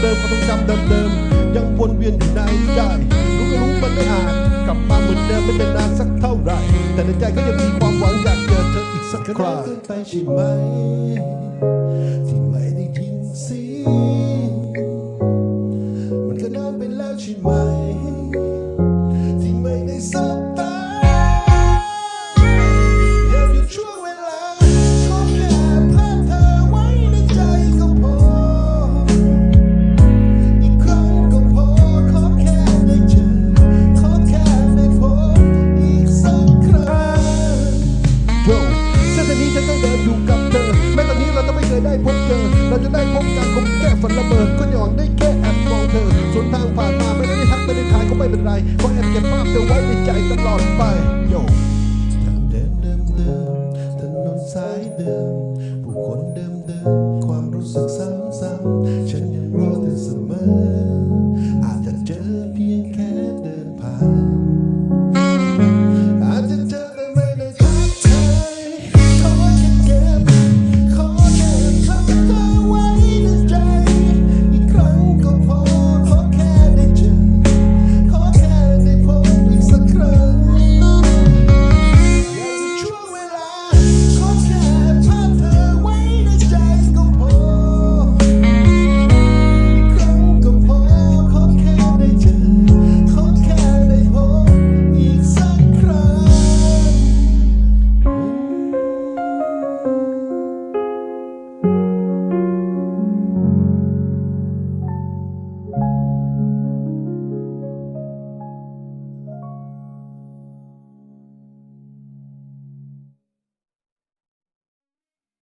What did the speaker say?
เดิมความทรงจำเดิมๆยังวนเวียนอยู่ในใจรู้ก็รู้มันไม่อาจกลับมาเหมือนเดิมไม่เป็นนานสักเท่าไหร่ แต่ในใจก็ยังมีความหวังอยากเจอเธออีกสักครั้งขึ้นไปใช่ไหมที่ไม่ได้ทิ้งสีมันก็นานไปแล้วใช่ไหมที่ไม่ได้สัก จะได้พบกันคงแค่ฝันระเบิดก็หย่อนได้แค่แอบมองเธอส่วนทางผ่านมาไม่ได้ทักไม่ได้ทายก็ไม่เป็นไรเพราะแอบเก็บภาพเธอไว้ในใจตลอดไปโย